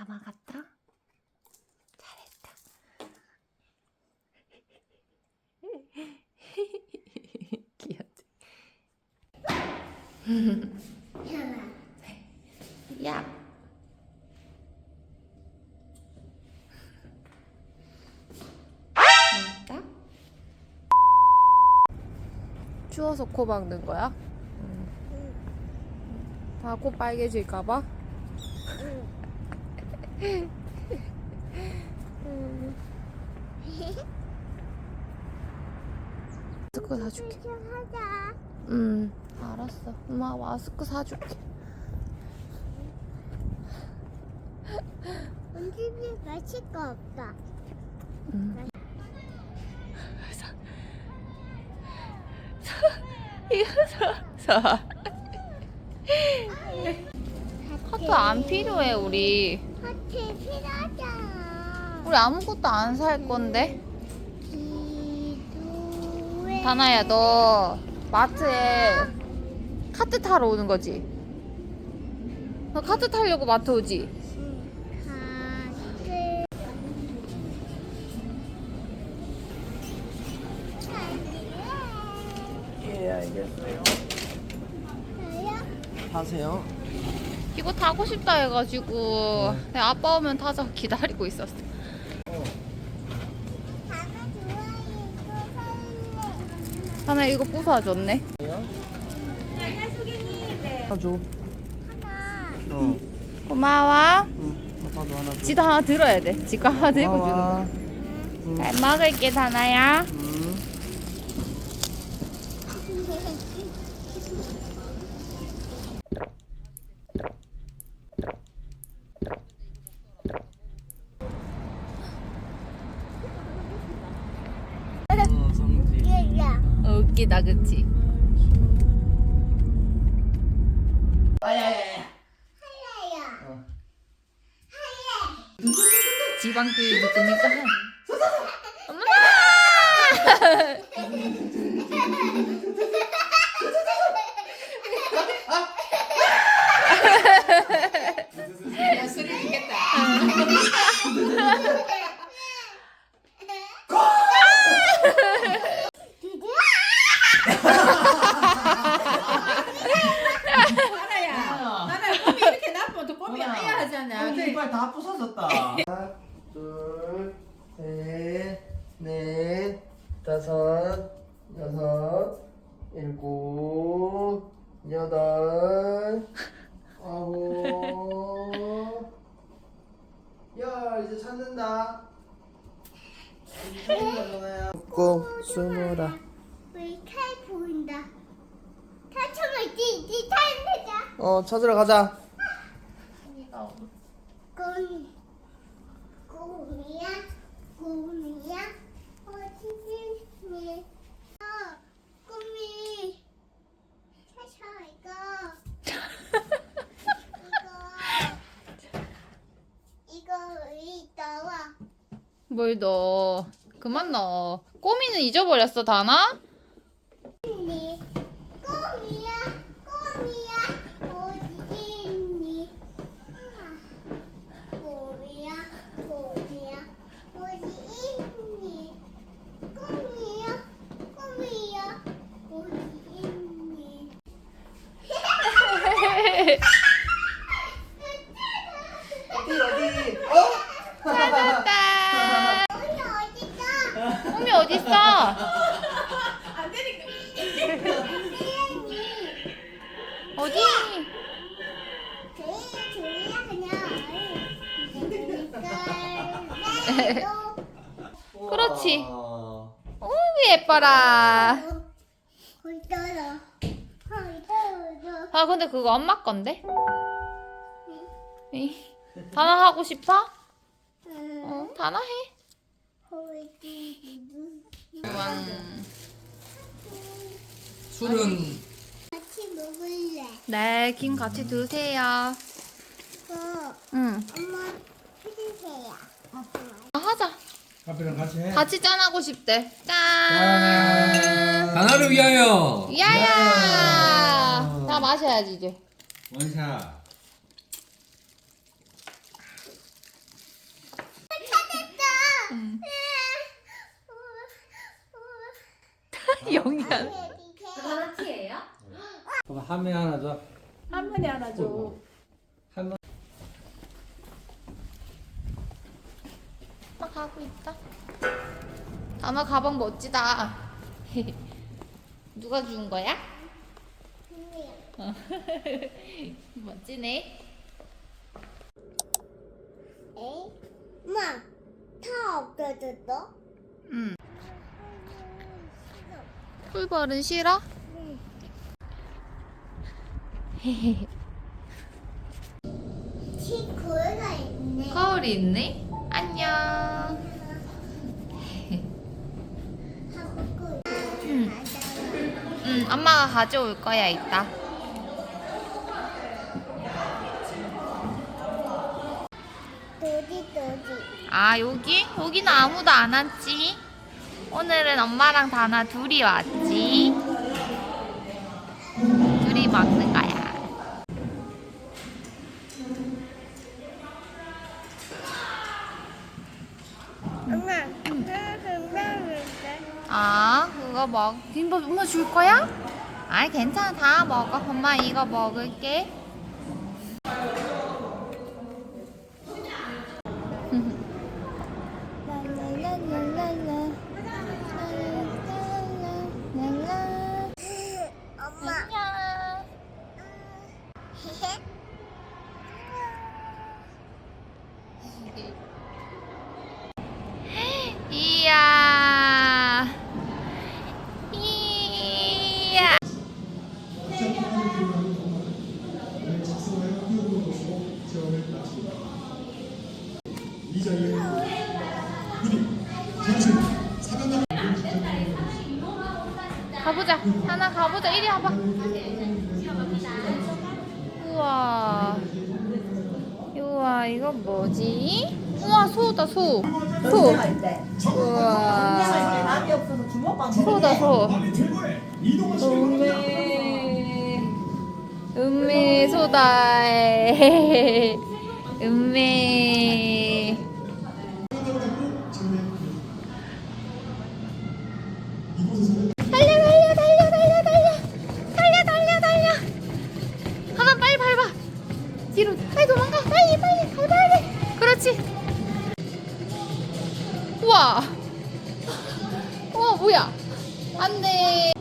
다 막았다. 잘했다. 귀엽지? 야. 추워서 코 박는 거야? 다코 빨개질까봐? 마스크 사줄게. 하자. 응, 알았어. 엄마 마스크 사줄게. 언제비 마실 거 없다. 응. 이거 사, 사. 카트 안 필요해 우리. 하트 필요하잖아. 우리 아무것도 안 살 건데. 기도에 다나야 너 마트에 카트 타러 오는 거지? 너 카트 타려고 마트 오지? 하트 예, 알겠어요. 타세요. 이거 타고 싶다 해가지고 내 아빠 오면 타자 기다리고 있었어. 다나 이거 부숴줬네. 사줘. 하나. 어. 고마워. 응. 아빠도 하나 줘. 지도 하나 들어야 돼. 지가 하나 들고 주는 고마워. 응. 잘 먹을게 다나야. 응. 어, 성지. 얘야. 어, 웃기다 그치? 할래요. 어. 지방 교육 느끼니까 해. 엄마! 하나야. 하나야, 꿈이 이렇게 나쁘면 또 꿈이 하나. 아야 하잖아. 어, 그래. 이빨 다 부서졌다. 하나, 둘, 셋, 넷, 다섯, 여섯, 일곱, 여덟, 아홉, 열 이제 찾는다. 고 스물아. 우리 칼 보인다. 타청을 띠띠 타는데자. 어 찾으러 가자. 꿈 꿈이야 꿈이야 어디지 어 꿈이 차차 이거 이거 이거 이따 와 뭘 넣어? 그만 넣어. 꼬미는 잊어버렸어 다나? 꿈이 꿈이야 꿈이야 어디지 있니 꿈이야 꿈이야 어디 있니 꿈이야 꿈이야 어디 있니 어디 어디? 어? 찾았다. 꿈이 어딨어 꼬미 어딨어? 안 되니까. 어디? 제일 조리야 그냥 그렇지. 어우 예뻐라. 아 근데 그거 엄마 건데? 에이, 다나 하고 싶어? 어, 다나 해. 왕. 술은 같이 먹을래 네, 김 같이 드세요. 어 응. 엄마 해주세요 아, 하자. 카페랑 같이 해. 같이 짠하고 싶대. 짠. 나나를 위하여. 야야. 다 마셔야지 이제. 원샷. 영이야. 아, 그럼 할머니 하나 줘. 할머니 하나 줘. 할머니. 나 가고 있다. 다나 가방 멋지다. 누가 준 거야? 어. 멋지네. 에이, 엄마, 다 없어졌어? 응. 꿀벌은 싫어? 있네. 거울이 있네. 안녕. 응. 응, 엄마가 가져올 거야 이따. 도지 도지. 아 여기? 여기는 아무도 안 왔지. 오늘은 엄마랑 다나 둘이 왔지. 둘이 먹는 거야. 엄마, 아 그거 먹. 김밥 엄마 줄 거야? 아이 괜찮아 다 먹어. 엄마 이거 먹을게. 랄랄랄랄랄라. 랄랄랄랄라. 엄마. 안녕. 이야. 이야. 가보자. 하나 가보자. 이리 와봐. 우와. 우와, 이거 뭐지? 우와, 소다, 소. 소. 우와. 소다, 소. 음메. 음메, 소다. 음메. 우와. 뭐야? 안 돼.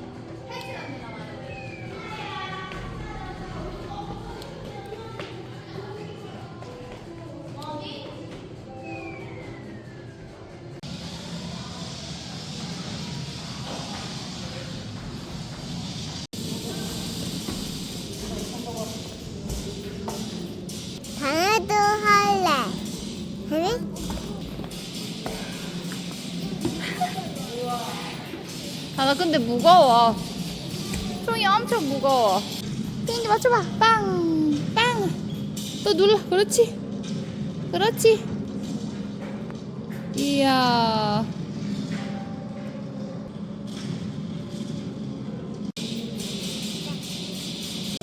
아 나 근데 무거워. 손이 엄청 무거워. 땡기 맞춰봐. 빵, 빵. 또 눌러. 그렇지. 그렇지. 이야.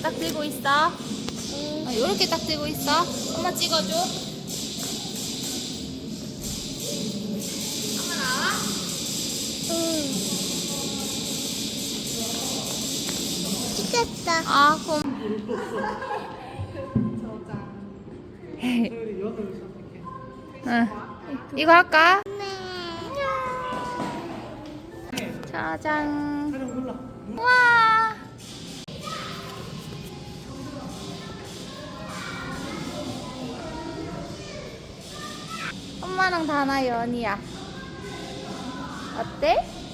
딱 들고 있어. 아, 요렇게 딱 들고 있어. 엄마 찍어줘. 아. 응. 이거 할까? 짜잔. 와. 엄마랑 다나 연이야. 어때?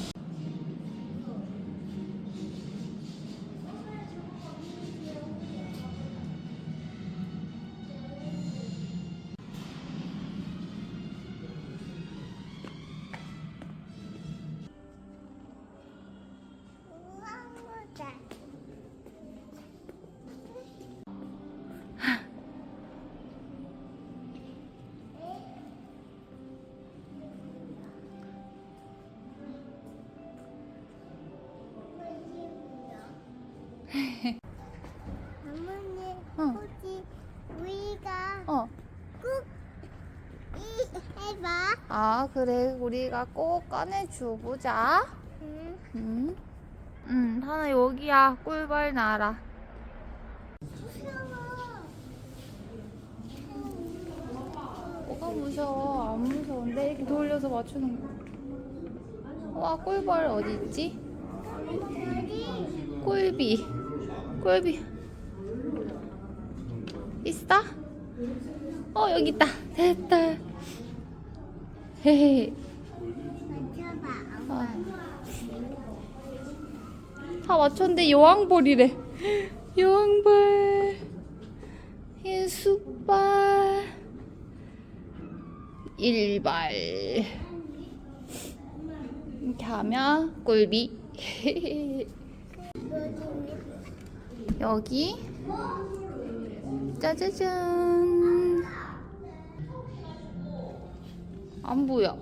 어머니, 어. 혹시 우리가 어. 꼭 이 해봐. 아 그래 우리가 꼭 꺼내줘 보자 응. 응? 응 하나 여기야 꿀벌 나라 뭐가 무서워 안 무서운데 이렇게 돌려서 맞추는 거. 와 꿀벌 어디 있지? 꿀비 꿀비 있어? 어 여기 있다 됐다 헤헤. 어. 다 맞췄는데 여왕벌이래. 여왕벌. 예수발. 일발. 이렇게 하면 꿀비. 여기. 짜자잔. 안 보여.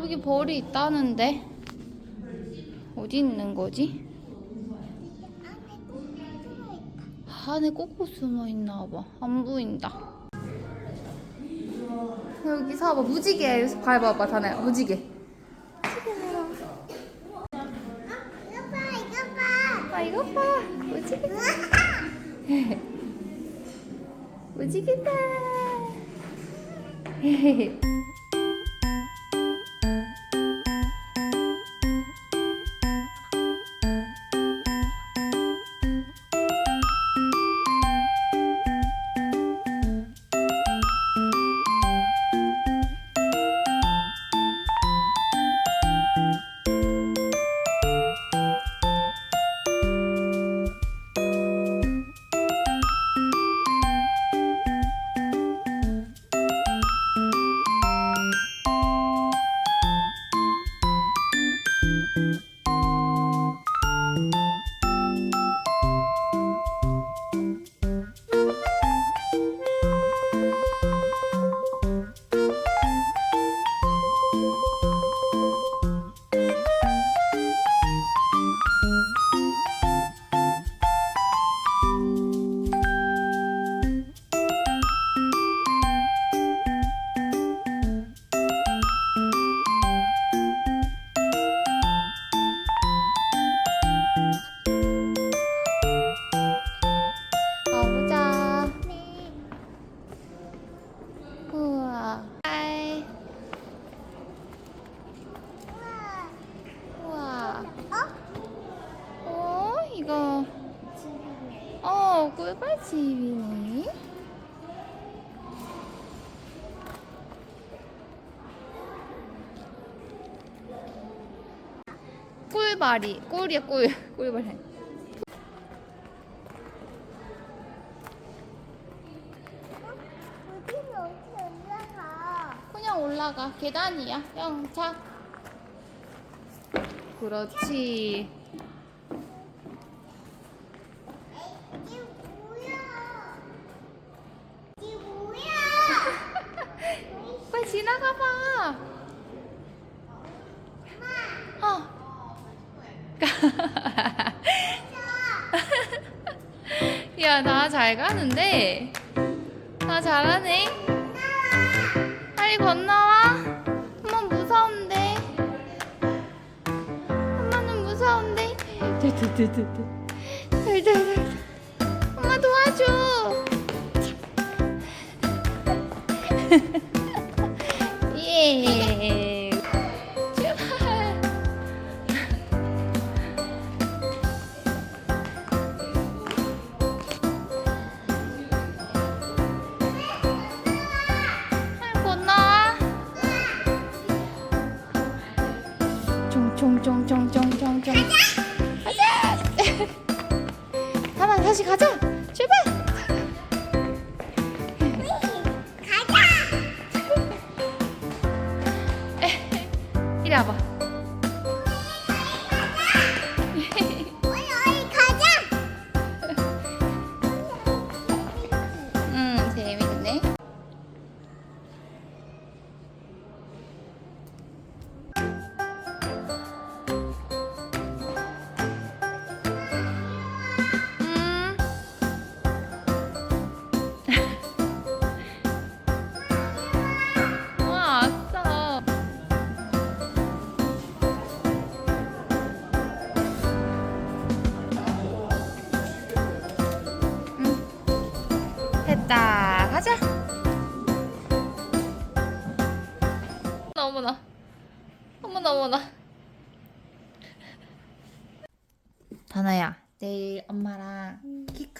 여기 벌이 있다는데 어디 있는 거지? 안에 꼭꼭 숨어 있나 봐. 안 보인다. 여기 사봐 무지개 여기서 밟아봐 다나야 무지개. 이거 봐, 이거 봐. 아 이거 봐 무지개. 무지개다. 꿀발이. 꿀이야, 꿀. 올라가? 그냥 올라가. 계단이야. 영차. 그렇지. 빨리 지나가 봐. 어. 야, 나잘 가는데. 나 잘하네. 빨리 건너와. 엄마 무서운데. 엄마는 무서운데. 엄마 도와줘. 예. 이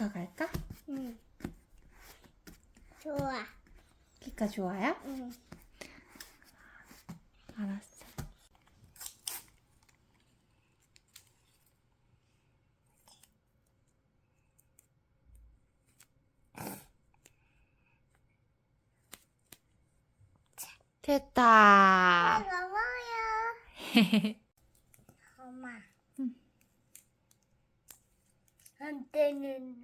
엄마랑 키카 갈까? 응. 좋아. 키카 좋아요? 응. 알았어. 됐다. 고마워요. Antenin.